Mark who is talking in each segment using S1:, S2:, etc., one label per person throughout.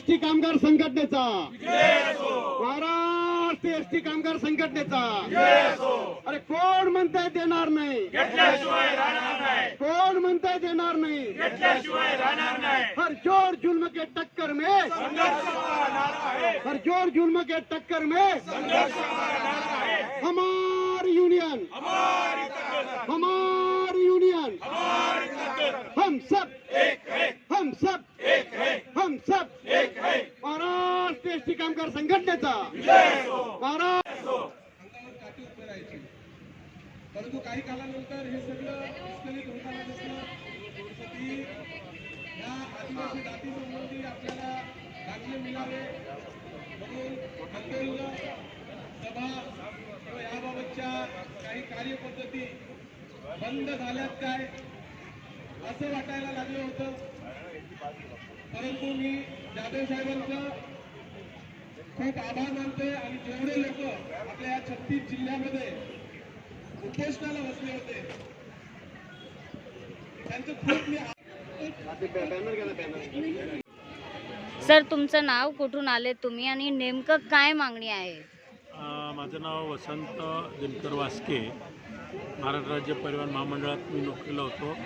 S1: S T कामगार संघटनेचा. Maharashtra S T कामगार संघटनेचा. अरे कोण म्हणताय देणार नाही? कोण म्हणताय देणार नाही? हर ज़ोर जुल्म के टक्कर में. हर ज़ोर जुल्म के टक्कर में. हमारी यूनियन. हमारी यूनियन. हम सब
S2: परंतु काही कालानंतर हे सगळं विस्कळीत होताना दिसलं. की या आदिवासी जातीसंबंधी आपल्याला दाखले मिळावे म्हणून हॉटेल सभा किंवा याबाबतच्या काही कार्यपद्धती बंद झाल्यात काय? असं वाटायला लागलं होतं. परंतु मी जाधव साहेबांचं खूप आभार मानतोय आणि जेवढे लोक आपल्या या छत्तीस जिल्ह्यामध्ये उपोषणाला बसले होते त्यांचं खूप मी
S3: सर तुमचं नाव कुठून आले तुम्ही आणि नेमकं काय मागणी आहे?
S4: अ, माझं नाव वसंत दिनकर वास्के. महाराष्ट्र राज्य परिवहन महामंडळात मी नोकरीला होतो.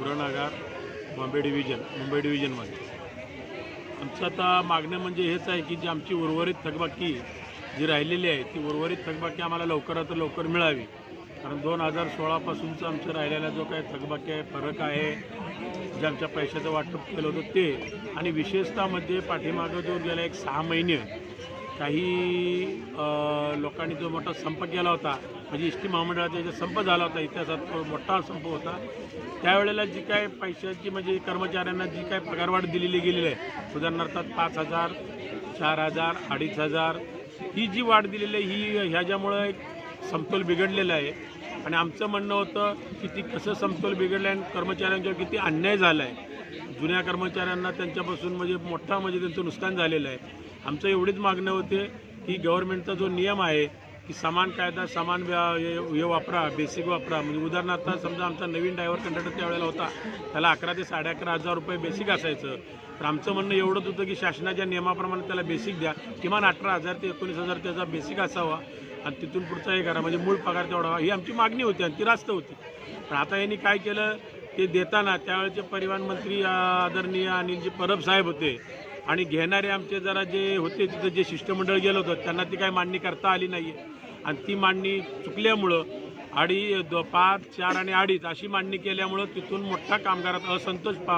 S4: उरणआगार बॉम्बे डिव्हिजन मुंबई डिव्हिजनमध्ये. आमचं आता मागणं म्हणजे हेच आहे की जी आमची उर्वरित थकबाकी जी राहिलेली आहे ती उर्वरित थकबाकी आम्हाला लवकरात लवकर मिळावी. कारण दोन हजार सोळापासूनचं आमचं राहिलेला जो काही थकबाकी आहे फरक आहे जे आमच्या पैशाचं वाटप केलं होतं ते. आणि विशेषतःमध्ये पाठीमागं जो गेला एक सहा महिने काही लोकांनी जो मोठा संप केला होता म्हणजे एस टी महामंडळाचा जो संप झाला होता इतिहासात तो मोठा संप होता. त्यावेळेला जी काय पैशाची म्हणजे कर्मचाऱ्यांना जी काय पगारवाढ दिलेली गेलेली आहे उदाहरणार्थ पाच हजार चार हजार अडीच हजार ही जी वाढ दिलेली आहे ही ह्याच्यामुळं एक समतोल बिघडलेला आहे. आणि आमचं म्हणणं होतं की ती कसं समतोल बिघडलं आहे आणि कर्मचाऱ्यांच्यावर किती अन्याय झाला आहे जुन्या कर्मचाऱ्यांना त्यांच्यापासून म्हणजे मोठा म्हणजे त्यांचं नुकसान झालेलं आहे. आमचं एवढीच मागणं होते की गव्हर्नमेंटचा जो नियम आहे की समान कायदा समान व्या- हे हे वापरा बेसिक वापरा. म्हणजे उदाहरणार्थ समजा आमचा नवीन ड्रायव्हर कंडक्टर त्यावेळेला होता. त्याला अकरा ते साडे अकरा हजार रुपये बेसिक असायचं. तर आमचं म्हणणं एवढंच होतं की शासनाच्या नियमाप्रमाणे त्याला बेसिक द्या. किमान अठरा हजार ते एकोणीस हजार त्याचा बेसिक असावा. आणि तिथून पुढचा हे करा. म्हणजे मूळ पगार तेवढा व्हावा. ही आमची मागणी होती आणि ती रास्त होती. पण आता यांनी काय केलं? ते देताना त्यावेळेचे परिवहन मंत्री आदरणीय अनिलजी परब साहेब होते. आणि घेणारे आमचे जरा जे होते तिथं जे शिष्टमंडळ गेलं होतं त्यांना ती काय मांडणी करता आली नाही आणि ती मांडणी चुकल्यामुळं अडी द पाच चार आणि अडीच अशी मांडणी केल्यामुळं तिथून मोठा कामगारात असंतोष पा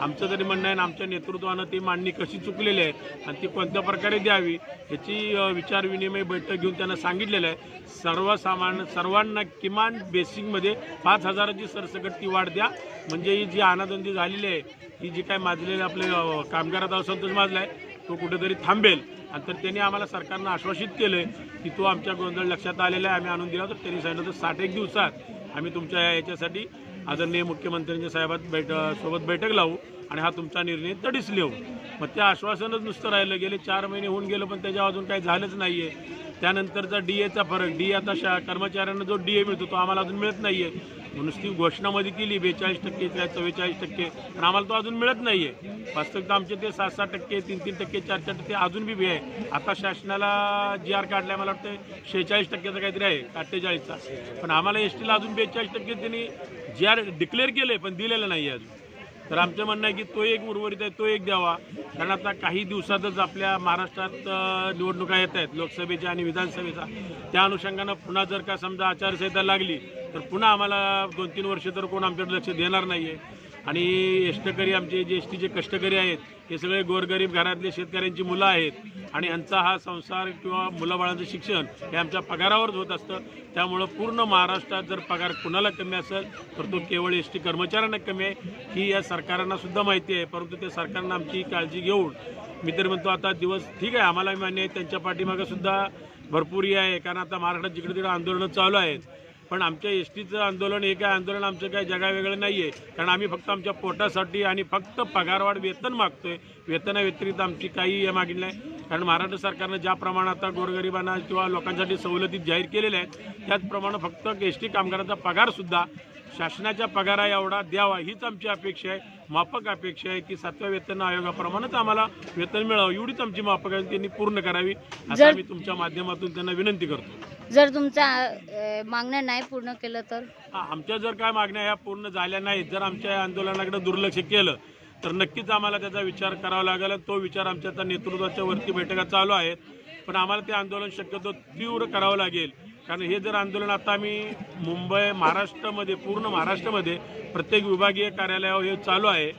S4: आमचं तरी म्हणणं आहे आणि आमच्या नेतृत्वानं ती मांडणी कशी चुकलेली आहे आणि ती कोणत्या प्रकारे द्यावी याची विचारविनिमय बैठक घेऊन त्यांना सांगितलेलं आहे. सर्वसामान्य सर्वांना किमान बेसिकमध्ये पाच हजाराची सरसकट ती वाढ द्या. म्हणजे ही जी अनादंदी झालेली आहे ही जी काय माजलेली आपले कामगारात असंतोष माजला आहे तो कुठेतरी थांबेल. आणि तर त्यांनी आम्हाला सरकारनं आश्वासित केलं आहे की तो आमच्या गोंधळ लक्षात आलेला आहे. आम्ही आणून दिला तर त्यांनी सांगितलं तर साठ एक दिवसात आम्ही तुमच्या या याच्यासाठी आदरणीय मुख्यमंत्र्यांच्या साहेबात बैठ सोबत बैठक लावू आणि हा तुमचा निर्णय तडीस लिहू. मग ते आश्वासनच नुसतं राहिलं. गेले चार महिने होऊन गेलं पण त्याच्या अजून काही झालंच नाही आहे त्यानंतरचा डी एचा फरक डी आता शा कर्मचाऱ्यांना जो डी ए मिळतो तो आम्हाला अजून मिळत नाही आहे नुसती घोषणामध्ये केली बेचाळीस टक्के काय चव्वेचाळीस टक्के. पण आम्हाला तो अजून मिळत नाही आहे वास्तविकता आमचे ते सात सात टक्के तीन तीन टक्के चार चार टक्के अजून बी बी आहे. आता शासनाला जी आर काढलाय मला वाटतं शेहेचाळीस टक्क्याचा काहीतरी आहे अठ्ठेचाळीसचा. पण आम्हाला एस टीला अजून बेचाळीस टक्के त्यांनी जी आर डिक्लेअर केलं आहे पण दिलेलं नाही आहे अजून. तर आमचं म्हणणं आहे की तो एक उर्वरित आहे तो एक द्यावा. कारण आता काही दिवसातच आपल्या महाराष्ट्रात निवडणुका येत आहेत लोकसभेच्या आणि विधानसभेचा त्या अनुषंगानं पुन्हा जर का समजा आचारसंहिता लागली तर पुन्हा आम्हाला दोन तीन वर्ष तर कोण आमच्याकडे लक्ष देणार नाही आहे आणि एष्टकरी आमचे जे एस टीचे कष्टकरी आहेत हे सगळे गोरगरीब घरातले शेतकऱ्यांची मुलं आहेत. आणि यांचा हा संसार किंवा मुलाबाळांचं शिक्षण हे आमच्या पगारावरच होत असतं. त्यामुळं पूर्ण महाराष्ट्रात जर पगार कुणाला कमी असेल तर तो केवळ एस टी कर्मचाऱ्यांना कमी आहे. ही या सरकारांना सुद्धा माहिती आहे परंतु त्या सरकारनं आमची काळजी घेऊन मी तर म्हणतो आता दिवस ठीक आहे आम्हाला मान्य आहे त्यांच्या पाठीमागं सुद्धा भरपूर हे आहे. कारण आता महाराष्ट्रात जिकडे तिकडे आंदोलनं चालू आहेत. पण आमच्या एस टीचं आंदोलन हे काय आंदोलन आमचं काय जगावेगळं नाही आहे कारण आम्ही फक्त आमच्या पोटासाठी आणि फक्त पगारवाढ वेतन मागतोय. वेतनाव्यतिरिक्त आमची काही हे मागणी नाही. कारण महाराष्ट्र सरकारनं ज्या प्रमाणात आता गोरगरिबांना किंवा लोकांसाठी सवलती जाहीर केलेल्या आहेत त्याचप्रमाणे फक्त एस टी कामगारांचा पगारसुद्धा शासनाच्या पगारा एवढा द्यावा हीच आमची अपेक्षा आहे. माफक अपेक्षा आहे की सातव्या वेतन आयोगाप्रमाणेच आम्हाला वेतन मिळावं एवढीच आमची माफक आहे त्यांनी पूर्ण करावी. असं मी तुमच्या माध्यमातून त्यांना विनंती करतो.
S3: जर तुमच्या अ, मागण्या नाही पूर्ण केलं तर?
S4: हा, आमच्या जर काय मागण्या ह्या पूर्ण झाल्या नाहीत जर आमच्या या आंदोलनाकडे दुर्लक्ष केलं तर नक्कीच आम्हाला त्याचा विचार करावा लागेल आणि तो विचार आमच्या आता नेतृत्वाच्या वरती बैठका चालू आहेत. पण आम्हाला ते आंदोलन शक्यतो तीव्र करावं लागेल. कारण हे जर आंदोलन आता आम्ही मुंबई महाराष्ट्रामध्ये पूर्ण महाराष्ट्रामध्ये प्रत्येक विभागीय कार्यालयावर हे चालू आहे.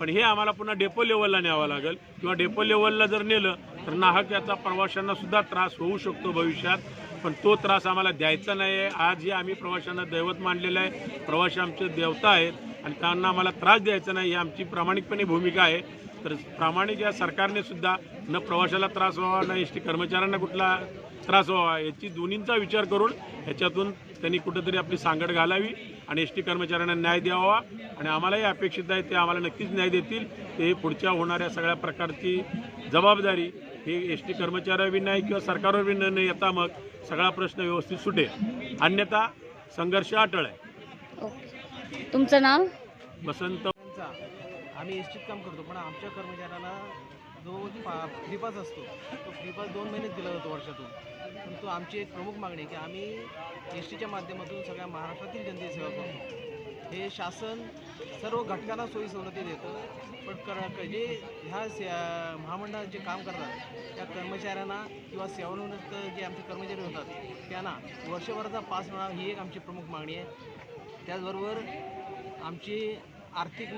S4: पण हे आम्हाला पुन्हा डेपो लेवलला न्यावं लागेल. किंवा डेपो लेवलला जर नेलं तर नाहक याचा प्रवाशांना सुद्धा त्रास होऊ शकतो भविष्यात. पण तो त्रास आम्हाला द्यायचा नाही आहे आज हे आम्ही प्रवाशांना दैवत मानलेलं आहे. प्रवासी आमचे देवता आहेत. आणि त्यांना आम्हाला त्रास द्यायचा नाही ही आमची प्रामाणिकपणे भूमिका आहे. तर प्रामाणिक या सरकारने सुद्धा न प्रवाशाला त्रास व्हावा न एस टी कर्मचाऱ्यांना कुठला त्रास व्हावा याची दोन्हींचा विचार करून ह्याच्यातून त्यांनी कुठंतरी आपली सांगड घालावी आणि एस टी कर्मचाऱ्यांना न्याय द्यावा. आणि आम्हालाही अपेक्षित आहे ते आम्हाला नक्कीच न्याय देतील. ते पुढच्या होणाऱ्या सगळ्या प्रकारची जबाबदारी हे एस टी कर्मचाऱ्यावर बी नाही किंवा सरकारवर बी न येता मग सगळा प्रश्न व्यवस्थित सुटेल. अन्यथा संघर्ष अटळ आहे.
S3: तुमचं नाव?
S4: वसंत
S5: आम्ही एसटीत काम करतो पण आमच्या कर्मचाऱ्यांना जो पा फ्री पास असतो तो फ्री पास दोन महिनेच दिला जातो वर्षातून. परंतु आमची एक प्रमुख मागणी आहे की आम्ही एस टीच्या माध्यमातून सगळ्या महाराष्ट्रातील जनतेची सेवा करतो. हे शासन सर्व घटकांना सोयी सवलती देतं पण कर जे ह्या महामंडळात जे काम करतात त्या कर्मचाऱ्यांना किंवा सेवानिवृत्त जे आमचे कर्मचारी होतात त्यांना वर्षभराचा पास मिळावा ही एक आमची प्रमुख मागणी आहे. त्याचबरोबर आमची आर्थिक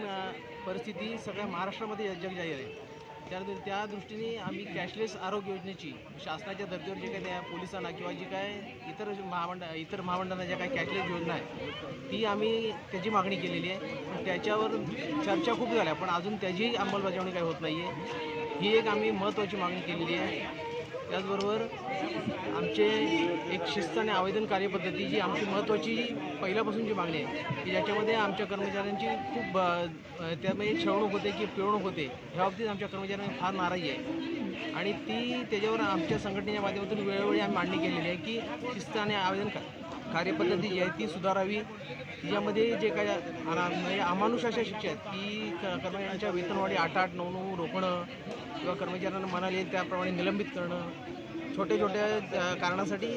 S5: परिस्थिती सगळ्या महाराष्ट्रामध्ये जगजाहीर आहे. त्या त्या दृष्टीने आम्ही कॅशलेस आरोग्य योजनेची शासनाच्या दर्जावर जे काही त्या पोलिसांना किंवा जी काय इतर महामंडळ इतर महामंडळांना ज्या काही कॅशलेस योजना आहे ती आम्ही त्याची मागणी केलेली आहे. पण त्याच्यावर चर्चा खूप झाल्या पण अजून त्याची अंमलबजावणी काही होत नाही आहे ही एक आम्ही महत्त्वाची मागणी केलेली आहे. त्याचबरोबर आमचे एक शिस्त आणि आवेदन कार्यपद्धती जी आमची महत्त्वाची पहिल्यापासून जी मागणी आहे की ज्याच्यामध्ये आमच्या कर्मचाऱ्यांची खूप त्यामध्ये छळवणूक होते की पिळवणूक होते ह्या बाबतीत आमच्या कर्मचाऱ्यांना फार नाराजी आहे. आणि ती त्याच्यावर आमच्या संघटनेच्या माध्यमातून वेळोवेळी आम्ही मांडणी केलेली आहे की शिस्त आणि आवेदन का कार्यपद्धती जी आहे ती सुधारावी. यामध्ये जे काय अना- म्हणजे अमानुष अशा शिक्षा आहेत की क- कर्मचाऱ्यांच्या वेतनवाढी आठ आठ नऊ नऊ रोखणं किंवा कर्मचाऱ्यांना मनाला येईल त्याप्रमाणे निलंबित करणं. छोट्या छोट्या कारणासाठी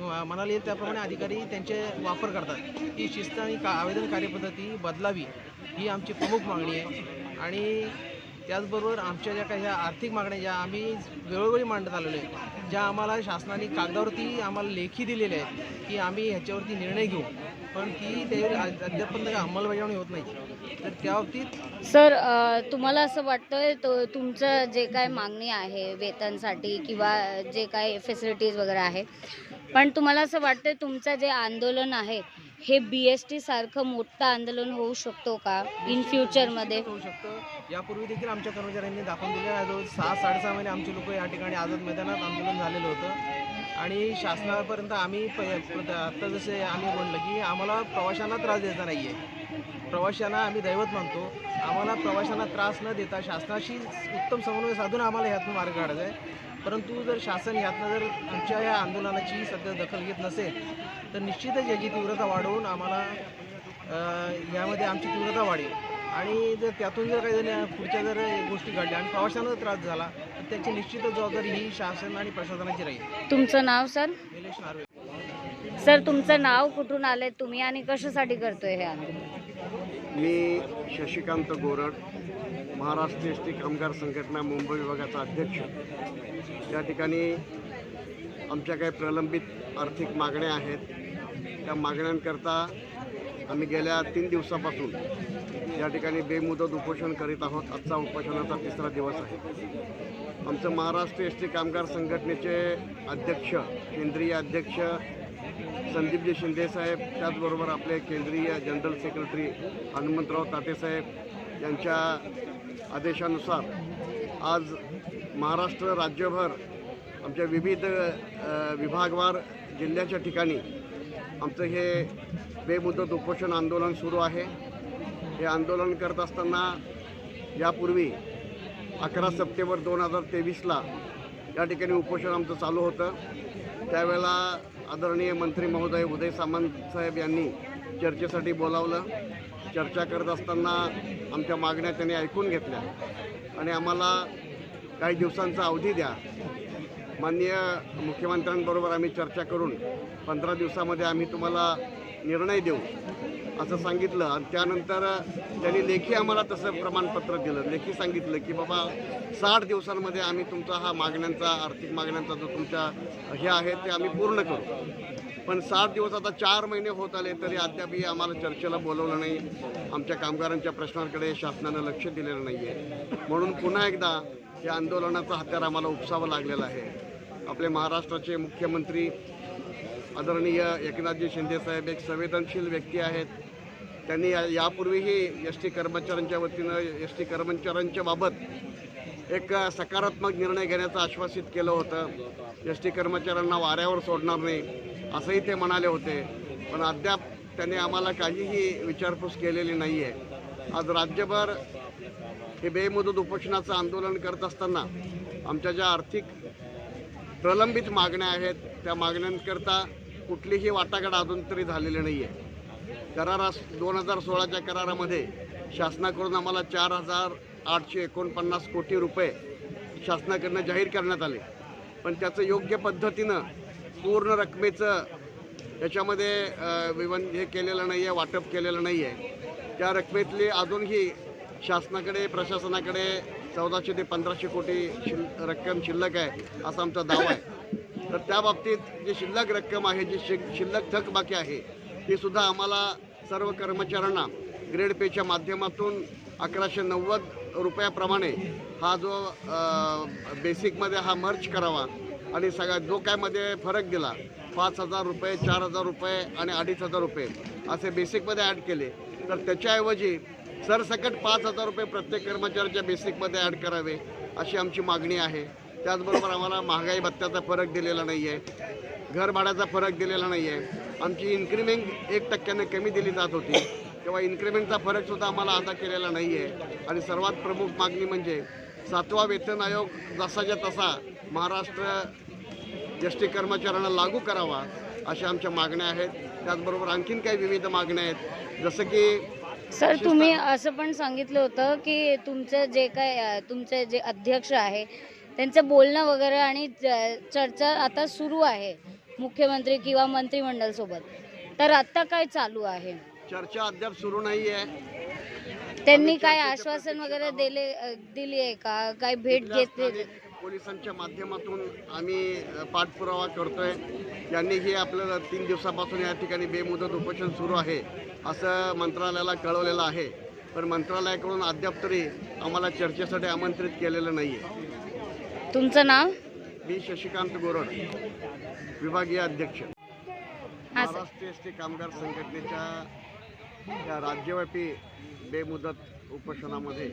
S5: मनाला येईल त्याप्रमाणे अधिकारी त्यांचे वापर करतात. ही शिस्त आणि का आवेदन कार्यपद्धती बदलावी ही आमची प्रमुख मागणी आहे. आणि त्याचबरोबर आमच्या ज्या काही ह्या आर्थिक मागण्या ज्या आम्ही वेळोवेळी मांडत आलेलो आहे ज्या आम्हाला शासनाने कागदावरती आम्हाला लेखी दिलेल्या आहेत की आम्ही ह्याच्यावरती निर्णय घेऊ. पण ती त्यावर अद्यापर्यंत काही अंमलबजावणी होत नाही. तर त्या बाबतीत
S3: सर तुम्हाला असं वाटतंय तो तुमचं जे काय मागणी आहे वेतनसाठी किंवा जे काय फॅसिलिटीज वगैरे आहे पण तुम्हाला असं वाटतंय तुमचं जे आंदोलन आहे हे बी एस टी सारखं मोठं आंदोलन होऊ शकतो का? इन फ्युचरमध्ये
S5: होऊ शकतं. यापूर्वी देखील आमच्या कर्मचाऱ्यांनी दाखवून आहे जवळ सहा साडेसहा महिने आमचे लोक या ठिकाणी आझाद मैदानात आंदोलन झालेलं होतं. आणि शासनापर्यंत आम्ही आत्ता जसे आम्ही बोललं की आम्हाला प्रवाशांना त्रास द्यायचा नाही आहे प्रवाशांना आम्ही दैवत मानतो. आम्हाला प्रवाशांना त्रास न देता शासनाशी उत्तम समन्वय साधून आम्हाला ह्यातून मार्ग काढायचा आहे. परंतु जर शासन ह्यातनं जर आमच्या या आंदोलनाची सध्या दखल घेत नसेल तर निश्चितच याची तीव्रता वाढवून आम्हाला यामध्ये आमची तीव्रता वाढेल. आणि जर त्यातून जर काही जण पुढच्या जर गोष्टी घडल्या आणि प्रवाशांना जर त्रास झाला तर त्याची निश्चितच जबाबदारी ही शासन आणि प्रशासनाची राहील.
S3: तुमचं नाव सर?
S5: निलेश नार्वे.
S3: सर तुमचं नाव कुठून आलंय? तुम्ही आणि कशासाठी करतोय हे आंदोलन?
S1: मी शशिकांत गोरड महाराष्ट्र एस टी कामगार संघटना मुंबई विभागाचा अध्यक्ष. या ठिकाणी आमच्या काही प्रलंबित आर्थिक मागण्या आहेत. त्या मागण्यांकरता आम्ही गेल्या तीन दिवसापासून या ठिकाणी बेमुदत उपोषण करीत आहोत. आजचा उपोषणाचा तिसरा दिवस आहे. आमचं महाराष्ट्र एस टी कामगार संघटनेचे अध्यक्ष केंद्रीय अध्यक्ष संदीपजी शिंदे साहेब त्याचबरोबर आपले केंद्रीय जनरल सेक्रेटरी हनुमंतराव ताटेसाहेब यांच्या आदेशानुसार आज महाराष्ट्र राज्यभर आमच्या विविध विभागवार जिल्ह्याच्या ठिकाणी आमचं हे बेमुदत उपोषण आंदोलन सुरू आहे. हे आंदोलन करत असताना यापूर्वी अकरा सप्टेंबर दोन हजार तेवीसला या ठिकाणी उपोषण आमचं चालू होतं. त्यावेळेला आदरणीय मंत्री महोदय उदय सामंत साहेब यांनी चर्चेसाठी बोलावलं. चर्चा करत असताना आमच्या मागण्या त्यांनी ऐकून घेतल्या. आणि आम्हाला काही दिवसांचा अवधी द्या. माननीय मुख्यमंत्र्यांबरोबर आम्ही चर्चा करून पंधरा दिवसामध्ये आम्ही तुम्हाला निर्णय देऊ असं सांगितलं. आणि त्यानंतर त्यांनी लेखी आम्हाला तसं प्रमाणपत्र दिलं. लेखी सांगितलं की बाबा साठ दिवसांमध्ये आम्ही तुमचा हा मागण्यांचा आर्थिक मागण्यांचा जो तुमच्या हे आहे ते आम्ही पूर्ण करू. पण सात दिवस आता चार महिने होत आले तरी अद्यापही आम्हाला चर्चेला बोलवलं नाही. आमच्या कामगारांच्या प्रश्नांकडे शासनानं लक्ष दिलेलं नाही आहे म्हणून पुन्हा एकदा या आंदोलनाचं हत्यार आम्हाला उपसावं लागलेलं आहे. आपले महाराष्ट्राचे मुख्यमंत्री आदरणीय एकनाथजी शिंदेसाहेब एक संवेदनशील व्यक्ती आहेत. त्यांनी या- यापूर्वीही एस टी कर्मचाऱ्यांच्या वतीनं एस टी कर्मचाऱ्यांच्या बाबत एक सकारात्मक निर्णय घेण्याचं आश्वासित केलं होतं. एस टी कर्मचाऱ्यांना वाऱ्यावर सोडणार नाही. असंही ते म्हणाले होते. पण अद्याप त्यांनी आम्हाला काहीही विचारपूस केलेली नाही आहे आज राज्यभर हे बेमुदत उपोषणाचं आंदोलन करत असताना आमच्या ज्या आर्थिक प्रलंबित मागण्या आहेत त्या मागण्यांकरता कुठलीही वाटाघाट अजून तरी झालेली नाही आहे करारा दोन हजार सोळाच्या करारामध्ये शासनाकडून आम्हाला चार हजार आठशे एकोणपन्नास कोटी रुपये शासनाकडनं जाहीर करण्यात आले. पण त्याचं योग्य पद्धतीनं पूर्ण रकमेचं याच्यामध्ये विवन हे केलेलं नाही आहे वाटप केलेलं नाही आहे त्या रकमेतली अजूनही शासनाकडे प्रशासनाकडे चौदाशे ते पंधराशे कोटी शिल रक्कम शिल्लक आहे असा आमचा दावा आहे. तर त्या बाबतीत जी शिल्लक रक्कम आहे जी शि शिल्लक थकबाकी आहे ती सुद्धा आम्हाला सर्व कर्मचाऱ्यांना ग्रेड पेच्या माध्यमातून अकराशे नव्वद रुपयाप्रमाणे हा जो बेसिकमध्ये हा मर्च करावा आणि सगळ्या जो काय मध्ये फरक दिला पाच हजार रुपये चार हजार रुपये आणि अडीच हजार रुपये असे बेसिकमध्ये ॲड केले. तर त्याच्याऐवजी सरसकट पाच हजार रुपये प्रत्येक कर्मचाऱ्याच्या बेसिकमध्ये ॲड करावे अशी आमची मागणी आहे. त्याचबरोबर आम्हाला महागाई भत्त्याचा फरक दिलेला नाही आहे घर भाड्याचा फरक दिलेला नाही आहे आमची इन्क्रीमेंट एक टक्क्याने कमी दिली जात होती. तेव्हा इन्क्रीमेंटचा फरकसुद्धा आम्हाला आता केलेला नाही आहे आणि सर्वात प्रमुख मागणी म्हणजे सातवा वेतन आयोग जसाच्या तसा महाराष्ट्र एस टी कर्मचाऱ्यांना लागू करावा अशा आमच्या मागण्या आहेत. त्याचबरोबर आणखीन काही विविध मागण्या आहेत. जसं की
S3: सर तुम्ही असं पण सांगितलं होतं की तुमचं जे काय तुमचे जे अध्यक्ष आहे त्यांचं बोलणं वगैरे आणि चर्चा आता सुरू आहे मुख्यमंत्री किंवा मंत्रिमंडळ सोबत तर आता काय चालू आहे?
S1: चर्चा अद्याप सुरू नाही आहे.
S3: त्यांनी काय आश्वासन वगैरे दिले दिली आहे का? काय भेट घेतली?
S1: पोलिसांच्या माध्यमातून आम्ही पाठपुरावा करतोय. त्यांनीही आपल्याला तीन दिवसापासून या ठिकाणी बेमुदत उपोषण सुरू आहे असं मंत्रालयाला कळवलेलं आहे. पण मंत्रालयाकडून अद्याप तरी आम्हाला चर्चेसाठी आमंत्रित केलेलं नाही आहे
S3: तुमचं नाव?
S1: मी शशिकांत गोरड विभागीय अध्यक्ष.
S3: हा
S1: महाराष्ट्र एस टी कामगार संघटनेच्या या राज्यव्यापी बेमुदत उपोषणामध्ये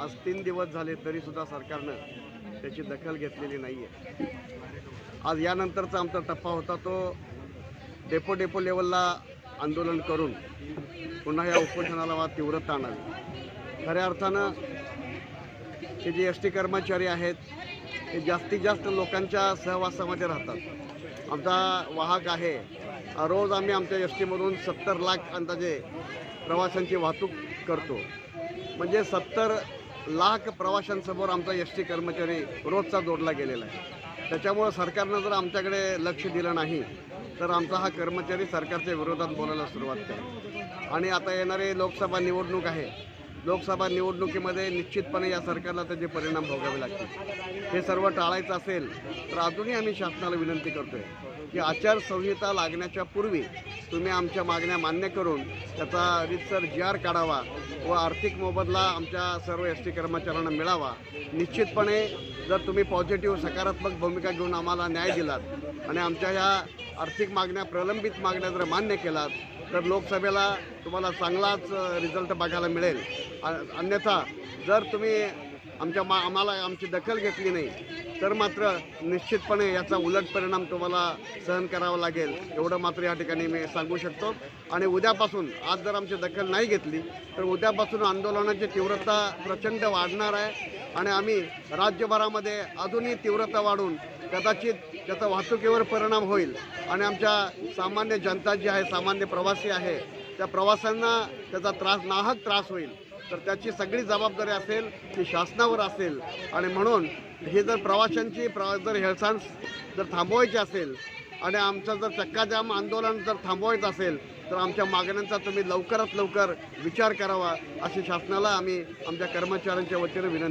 S1: आज तीन दिवस झाले तरीसुद्धा सरकारनं त्याची दखल घेतलेली नाही आहे आज यानंतरचा आमचा टप्पा होता तो डेपो डेपो लेवलला आंदोलन करून पुन्हा या उपोषणाला वा तीव्रता आणावी खऱ्या अर्थानं हे जे एस टी कर्मचारी आहेत हे जास्तीत जास्त लोकांच्या सहवासामध्ये राहतात. आमचा वाहक आहे. रोज आम्ही आमच्या एस टीमधून सत्तर लाख अंदाजे प्रवाशांची वाहतूक करतो. म्हणजे सत्तर लाख प्रवाशांसमोर आमचा एस टी कर्मचारी रोजचा जोडला गेलेला आहे. त्याच्यामुळं सरकारनं जर आमच्याकडे लक्ष दिलं नाही तर आमचा हा कर्मचारी सरकारच्या विरोधात बोलायला सुरुवात करेल. आणि आता येणारे लोकसभा निवडणूक आहे. लोकसभा निवडणुकीमध्ये निश्चितपणे या सरकारला त्याचे परिणाम भोगावे लागतील. हे सर्व टाळायचं असेल तर अजूनही आम्ही शासनाला विनंती करतो आहे की आचारसंहिता लागण्याच्या पूर्वी तुम्ही आमच्या मागण्या मान्य करून त्याचा रितसर जी आर काढावा व आर्थिक मोबदला आमच्या सर्व एस टी कर्मचाऱ्यांना मिळावा. निश्चितपणे जर तुम्ही पॉझिटिव्ह सकारात्मक भूमिका घेऊन आम्हाला न्याय दिलात आणि आमच्या ह्या आर्थिक मागण्या प्रलंबित मागण्या जर मान्य केलात तर लोकसभेला तुम्हाला चांगलाच रिझल्ट बघायला मिळेल. अन्यथा जर तुम्ही आमच्या मा आम्हाला आमची दखल घेतली नाही. तर मात्र निश्चितपणे याचा उलट परिणाम तुम्हाला सहन करावा लागेल. एवढं मात्र या ठिकाणी मी सांगू शकतो. आणि उद्यापासून आज जर आमची दखल नाही घेतली तर उद्यापासून आंदोलनाची तीव्रता प्रचंड वाढणार आहे. आणि आम्ही राज्यभरामध्ये अजूनही तीव्रता वाढून कदाचित त्याचा वाहतुकीवर परिणाम होईल. आणि आमच्या सामान्य जनता जी आहे सामान्य प्रवासी आहे त्या प्रवाशांना त्याचा त्रास नाहक त्रास होईल. तर त्याची सगळी जबाबदारी असेल ती शासनावर असेल. आणि म्हणून हे जर प्रवाशांची प्र जर हेळसांड जर थांबवायची असेल आणि आमचं जर चक्काजाम आंदोलन जर थांबवायचं असेल तर आमच्या मागण्यांचा तुम्ही लवकरात लवकर विचार करावा अशी शासनाला आम्ही आमच्या कर्मचाऱ्यांच्या वतीनं विनंती